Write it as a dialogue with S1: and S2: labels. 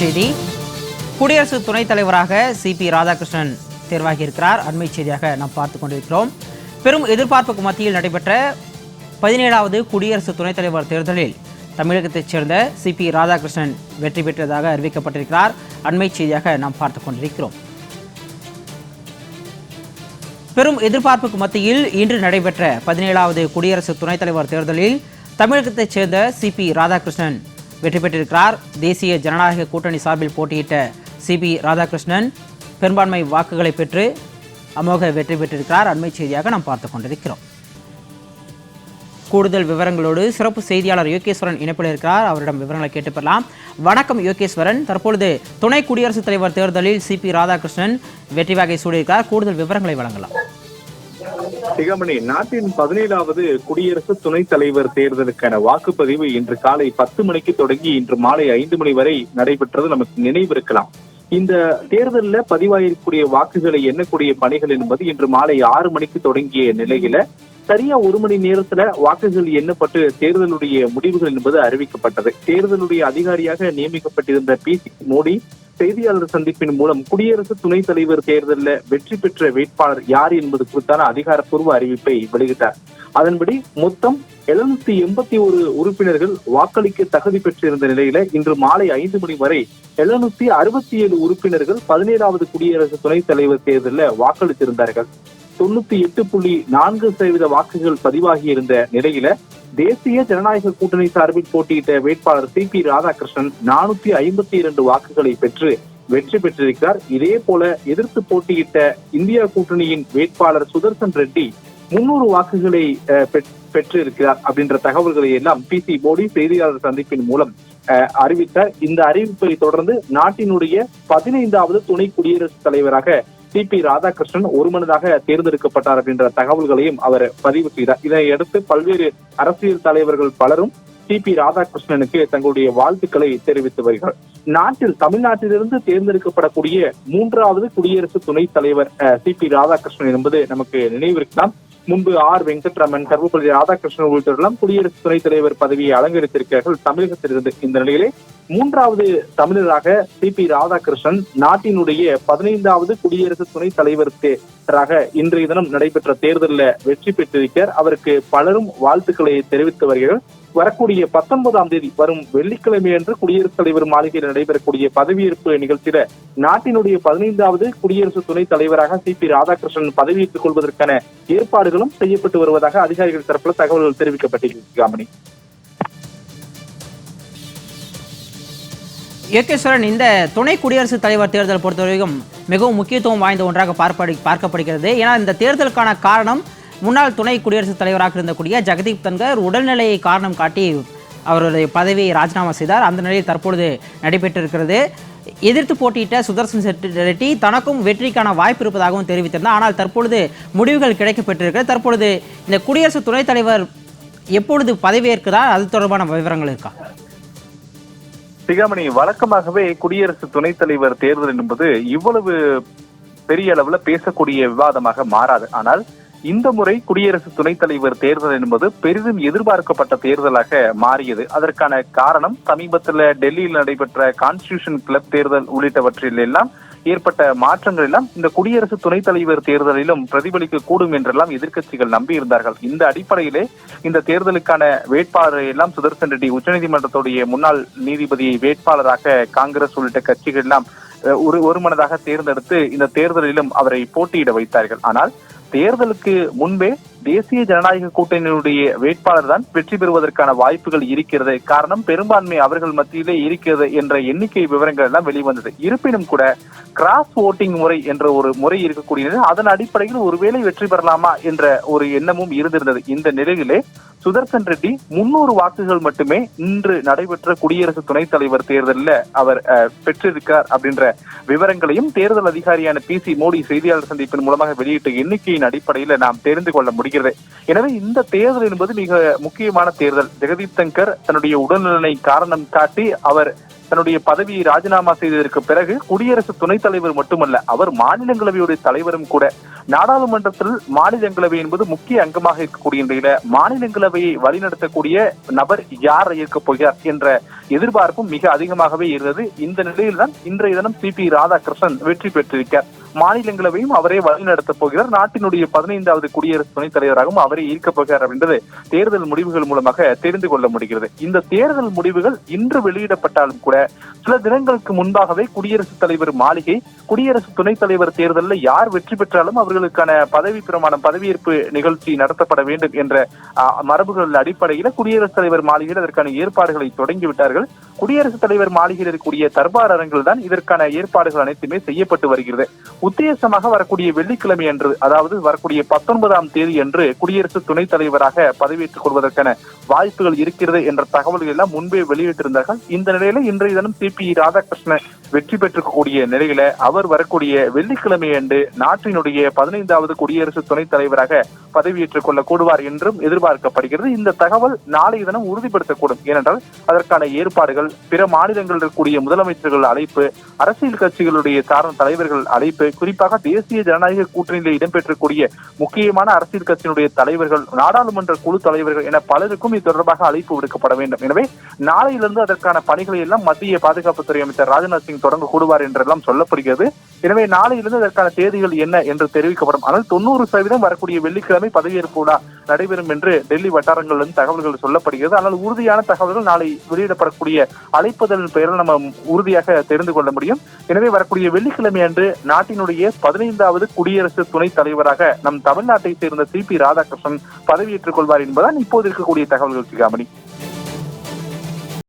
S1: செய்தி. குடியரசு துணைத் தலைவராக சிபி ராதாகிருஷ்ணன் தேர்வாகியிருக்கிறார். அண்மை செய்தியாக நாம் பார்த்து கொண்டிருக்கிறோம். பெரும் எதிர்பார்ப்புக்கு மத்தியில் நடைபெற்ற பதினேழாவது குடியரசு துணைத் தலைவர் தேர்தலில் தமிழகத்தைச் சேர்ந்த சிபி ராதாகிருஷ்ணன் வெற்றி பெற்றதாக அறிவிக்கப்பட்டிருக்கிறார். அண்மை செய்தியாக நாம் பார்த்து கொண்டிருக்கிறோம். பெரும் எதிர்பார்ப்புக்கு மத்தியில் இன்று நடைபெற்ற பதினேழாவது குடியரசு துணைத் தலைவர் தேர்தலில் தமிழகத்தைச் சேர்ந்த சிபி ராதாகிருஷ்ணன் வெற்றி பெற்றிருக்கிறார் தேசிய ஜனநாயக கூட்டணி சார்பில் போட்டியிட்ட சிபி ராதாகிருஷ்ணன் பெரும்பான்மை வாக்குகளை பெற்று அமோக வெற்றி பெற்றிருக்கிறார். அண்மை செய்தியாக நாம் பார்த்து கொண்டிருக்கிறோம். கூடுதல் விவரங்களோடு சிறப்பு செய்தியாளர் யோகேஸ்வரன் இணைப்பில் இருக்கிறார். அவரிடம் விவரங்களை கேட்டு பெறலாம். வணக்கம் யோகேஸ்வரன். தற்பொழுது துணை குடியரசுத் தலைவர் தேர்தலில் சிபி ராதாகிருஷ்ணன் வெற்றி வாகை சூடியிருக்கிறார். கூடுதல் விவரங்களை வழங்கலாம்.
S2: சிகமணி நாட்டின் பதினேழாவது குடியரசு துணைத் தலைவர் தேர்தலுக்கான வாக்குப்பதிவு இன்று காலை பத்து மணிக்கு தொடங்கி இன்று மாலை ஐந்து மணி வரை நடைபெற்றது. நமக்கு நினைவிருக்கலாம். இந்த தேர்தலில் பதிவாயிருக்கக்கூடிய வாக்குகளை எண்ணக்கூடிய பணிகள் என்பது இன்று மாலை ஆறு மணிக்கு தொடங்கிய நிலையில சரியா ஒரு மணி நேரத்துல வாக்குகள் எண்ணப்பட்டு தேர்தலுடைய முடிவுகள் என்பது அறிவிக்கப்பட்டது. தேர்தலுடைய அதிகாரியாக நியமிக்கப்பட்டிருந்த பி சி மோடி செய்தியாளர் சந்திப்பின் மூலம் குடியரசு துணைத் தலைவர் தேர்தலில் வெற்றி பெற்ற வேட்பாளர் யார் என்பது குறித்தான அதிகாரப்பூர்வ அறிவிப்பை வெளியிட்டார். அதன்படி மொத்தம் எழுநூத்தி எண்பத்தி ஒரு உறுப்பினர்கள் வாக்களிக்க தகுதி பெற்றிருந்த நிலையில இன்று மாலை ஐந்து மணி வரை எழுநூத்தி அறுபத்தி ஏழு உறுப்பினர்கள் பதினேழாவது குடியரசு துணைத் தலைவர் தேர்தலில் வாக்களித்திருந்தார்கள். தொண்ணூத்தி எட்டு புள்ளி நான்கு சதவீத வாக்குகள் பதிவாகி இருந்த நிலையில தேசிய ஜனநாயக கூட்டணி சார்பில் போட்டியிட்ட வேட்பாளர் சி பி ராதாகிருஷ்ணன் நானூத்தி ஐம்பத்தி இரண்டு வாக்குகளை பெற்று வெற்றி பெற்றிருக்கிறார். இதே போல எதிர்த்து போட்டியிட்ட இந்தியா கூட்டணியின் வேட்பாளர் சுதர்சன் ரெட்டி முன்னூறு வாக்குகளை அஹ், பெற்றிருக்கிறார் அப்படின்ற தகவல்களை எல்லாம் பி சி மோடி செய்தியாளர் சந்திப்பின் மூலம் அஹ், அறிவித்தார். இந்த அறிவிப்பை தொடர்ந்து நாட்டினுடைய பதினைந்தாவது துணை குடியரசுத் தலைவராக சி பி ராதாகிருஷ்ணன் ஒருமனதாக தேர்ந்தெடுக்கப்பட்டார் அப்படின்ற தகவல்களையும் அவர் பதிவு செய்தார். இதனையடுத்து பல்வேறு அரசியல் தலைவர்கள் பலரும் சி பி ராதாகிருஷ்ணனுக்கு தங்களுடைய வாழ்த்துக்களை தெரிவித்து வருகிறார். நாட்டில் தமிழ்நாட்டிலிருந்து தேர்ந்தெடுக்கப்படக்கூடிய மூன்றாவது குடியரசு துணைத் தலைவர் சி பி ராதாகிருஷ்ணன் என்பது நமக்கு நினைவிருக்கலாம். முன்பு ஆர் வெங்கட்ரமன் சர்வபள்ளி ராதாகிருஷ்ணன் உள்ளிட்டவரெல்லாம் குடியரசு துணைத் தலைவர் பதவியை அலங்கரித்திருக்கிறார்கள். தமிழகத்திலிருந்து இந்த நிலையிலே மூன்றாவது தமிழராக சி பி ராதாகிருஷ்ணன் நாட்டினுடைய பதினைந்தாவது குடியரசு துணைத் தலைவராக இன்றைய தினம் நடைபெற்ற தேர்தலில் வெற்றி பெற்றிருக்கிறார். அவருக்கு பலரும் வாழ்த்துக்களை தெரிவித்து வருகிறார்கள். வரக்கூடிய பத்தொன்பதாம் தேதி வரும் வெள்ளிக்கிழமை அன்று குடியரசுத் தலைவர் மாளிகையில் நடைபெறக்கூடிய பதவியேற்பு நிகழ்ச்சியில நாட்டினுடைய பதினைந்தாவது குடியரசு துணைத் தலைவராக சி பி ராதாகிருஷ்ணன் பதவியேற்றுக் கொள்வதற்கான ஏற்பாடுகளும் செய்யப்பட்டு வருவதாக அதிகாரிகள் தரப்பில் தகவல்கள் தெரிவிக்கப்பட்டிருக்கிறது.
S1: ஏகேஸ்வரன் இந்த துணை குடியரசுத் தலைவர் தேர்தல் பொறுத்தவரைக்கும் மிகவும் முக்கியத்துவம் வாய்ந்த ஒன்றாக பார்ப்படி பார்க்கப்படுகிறது. ஏன்னா இந்த தேர்தலுக்கான காரணம் முன்னாள் துணை குடியரசுத் தலைவராக இருந்தக்கூடிய ஜெகதீப் தன்கர் உடல்நிலையை காரணம் காட்டி அவருடைய பதவியை ராஜினாமா செய்தார். அந்த நிலையில் தற்பொழுது நடைபெற்றிருக்கிறது. எதிர்த்து போட்டியிட்ட சுதர்சன் செட்டி ரெட்டி தனக்கும் வெற்றிக்கான வாய்ப்பு இருப்பதாகவும் தெரிவித்திருந்தார். ஆனால் தற்பொழுது முடிவுகள் கிடைக்கப்பெற்றிருக்கிறது. தற்பொழுது இந்த குடியரசு துணைத் தலைவர் எப்பொழுது பதவியேற்கிறார் அது தொடர்பான விவரங்கள் இருக்கா?
S2: சிகாமணி வழக்கமாகவே குடியரசு துணைத் தலைவர் தேர்தல் என்பது இவ்வளவு பெரிய அளவுல பேசக்கூடிய விவாதமாக மாறாது. ஆனால் இந்த முறை குடியரசு துணைத் தலைவர் தேர்தல் என்பது பெரிதும் எதிர்பார்க்கப்பட்ட தேர்தலாக மாறியது. அதற்கான காரணம் சமீபத்தில் டெல்லியில் நடைபெற்ற கான்ஸ்டியூஷன் கிளப் தேர்தல் உள்ளிட்டவற்றில் எல்லாம் ஏற்பட்ட மாற்றங்கள் எல்லாம் இந்த குடியரசு துணைத் தலைவர் தேர்தலிலும் பிரதிபலிக்க கூடும் என்றெல்லாம் எதிர்க்கட்சிகள் நம்பியிருந்தார்கள். இந்த அடிப்படையிலே இந்த தேர்தலுக்கான வேட்பாளரை எல்லாம் சுதர்சன் ரெட்டி உச்சநீதிமன்றத்துடைய முன்னாள் நீதிபதியை வேட்பாளராக காங்கிரஸ் உள்ளிட்ட கட்சிகள் எல்லாம் அஹ், ஒரு ஒருமனதாக தேர்ந்தெடுத்து இந்த தேர்தலிலும் அவரை போட்டியிட வைத்தார்கள். ஆனால் தேர்தலுக்கு முன்பே தேசிய ஜனநாயக கூட்டணியினுடைய வேட்பாளர் தான் வெற்றி பெறுவதற்கான வாய்ப்புகள் இருக்கிறது. காரணம் பெரும்பான்மை அவர்கள் மத்தியிலே இருக்கிறது என்ற எண்ணிக்கை விவரங்கள் எல்லாம் வெளிவந்தது. இருப்பினும் கூட கிராஸ் ஓட்டிங் முறை என்ற ஒரு முறை இருக்கக்கூடியது அதன் அடிப்படையில் ஒருவேளை வெற்றி பெறலாமா என்ற ஒரு எண்ணமும் இருந்திருந்தது. இந்த நிலையிலே சுதர்சன் ரெட்டி முன்னூறு வாக்குகள் மட்டுமே இன்று நடைபெற்ற குடியரசு துணைத் தலைவர் தேர்தலில் அவர் பெற்றிருக்கார் பெற்றிருக்கிறார் அப்படின்ற விவரங்களையும் தேர்தல் அதிகாரியான பி சி மோடி செய்தியாளர் சந்திப்பின் மூலமாக வெளியிட்ட எண்ணிக்கையின் அடிப்படையில் நாம் தெரிந்து கொள்ள முடிகிறது. எனவே இந்த தேர்தல் என்பது மிக முக்கியமான தேர்தல். ஜெகதீப் தங்கர் தன்னுடைய உடல்நலனை காரணம் காட்டி அவர் தன்னுடைய பதவியை ராஜினாமா செய்ததற்கு பிறகு குடியரசு துணைத் தலைவர் மட்டுமல்ல அவர் மாநிலங்களவையுடைய தலைவரும் கூட. நாடாளுமன்றத்தில் மாநிலங்களவை என்பது முக்கிய அங்கமாக இருக்கக்கூடிய நிலையில மாநிலங்களவையை வழிநடத்தக்கூடிய நபர் யார் இருக்கப் போகிறார் என்ற எதிர்பார்ப்பும் மிக அதிகமாகவே இருந்தது. இந்த நிலையில்தான் இன்றைய தினம் சி பி ராதாகிருஷ்ணன் வெற்றி பெற்றிருக்கார் மாநிலங்களவையும் அவரே வழிநடத்தப் போகிறார். நாட்டினுடைய பதினைந்தாவது குடியரசு துணைத் தலைவராகவும் அவரே ஈர்க்கப் போகிறார் அப்படின்றது தேர்தல் முடிவுகள் மூலமாக தெரிந்து கொள்ள முடிகிறது. இந்த தேர்தல் முடிவுகள் இன்று வெளியிடப்பட்டாலும் கூட சில தினங்களுக்கு முன்பாகவே குடியரசுத் தலைவர் மாளிகை குடியரசு துணைத் தலைவர் தேர்தலில் யார் வெற்றி பெற்றாலும் அவர்களுக்கான பதவி பிரமாணம் பதவியேற்பு நிகழ்ச்சி நடத்தப்பட வேண்டும் என்ற மரபுகள் அடிப்படையில் குடியரசுத் தலைவர் மாளிகையில் அதற்கான ஏற்பாடுகளை தொடங்கிவிட்டார்கள் குடியரசுத் தலைவர் மாளிகையில் இருக்கக்கூடிய தர்பார் அரங்கில் தான் இதற்கான ஏற்பாடுகள் அனைத்துமே செய்யப்பட்டு வருகிறது. உத்தேசமாக வரக்கூடிய வெள்ளிக்கிழமை அன்று அதாவது வரக்கூடிய பத்தொன்பதாம் தேதி என்று குடியரசு துணைத் தலைவராக பதவியேற்றுக் கொள்வதற்கான வாய்ப்புகள் இருக்கிறது என்ற தகவல்கள் எல்லாம் முன்பே வெளியிட்டிருந்தார்கள். இந்த நிலையில இன்றைய தினம் சிபி ராதாகிருஷ்ணன் வெற்றி பெற்றக்கூடிய நிலையில அவர் வரக்கூடிய வெள்ளிக்கிழமை அன்று நாட்டினுடைய பதினைந்தாவது குடியரசு துணைத் தலைவராக பதவியேற்றுக் கொள்ள கூடுவார் என்றும் எதிர்பார்க்கப்படுகிறது. இந்த தகவல் நாளைய தினம் உறுதிப்படுத்தக்கூடும். ஏனென்றால் அதற்கான ஏற்பாடுகள் பிற மாநிலங்களில் இருக்கக்கூடிய முதலமைச்சர்கள் அழைப்பு அரசியல் கட்சிகளுடைய சார்ந்த தலைவர்கள் அழைப்பு குறிப்பாக தேசிய ஜனநாயக கூட்டணியில் இடம்பெற்றக்கூடிய முக்கியமான அரசியல் கட்சியினுடைய தலைவர்கள் நாடாளுமன்ற குழு தலைவர்கள் என பலருக்கும் இது தொடர்பாக அழைப்பு விடுக்கப்பட வேண்டும். எனவே நாளையிலிருந்து அதற்கான பணிகளை எல்லாம் மத்திய பாதுகாப்புத்துறை அமைச்சர் ராஜ்நாத் சிங் தொடங்க கூடுவார் என்றெல்லாம் சொல்லப்படுகிறது. எனவே நாளையிலிருந்து அதற்கான தேதிகள் என்ன என்று தெரிவிக்கப்படும். ஆனால் தொண்ணூறு சதவீதம் வரக்கூடிய வெள்ளிக்கிழமை பதவியேற்பு விழா நடைபெறும் என்று டெல்லி வட்டாரங்களிலிருந்து தகவல்கள் சொல்லப்படுகிறது. ஆனால் உறுதியான தகவல்கள் நாளை வெளியிடப்படக்கூடிய அழைப்புதலின் பெயரில் நம்ம உறுதியாக தெரிந்து கொள்ள முடியும். எனவே வரக்கூடிய வெள்ளிக்கிழமை அன்று நாட்டினுடைய பதினைந்தாவது குடியரசு துணைத் தலைவராக நம் தமிழ்நாட்டை சேர்ந்த சி பி ராதாகிருஷ்ணன் பதவியேற்றுக் கொள்வார் என்பதுதான் இப்போது இருக்கக்கூடிய தகவல்கள் சிகாமணி.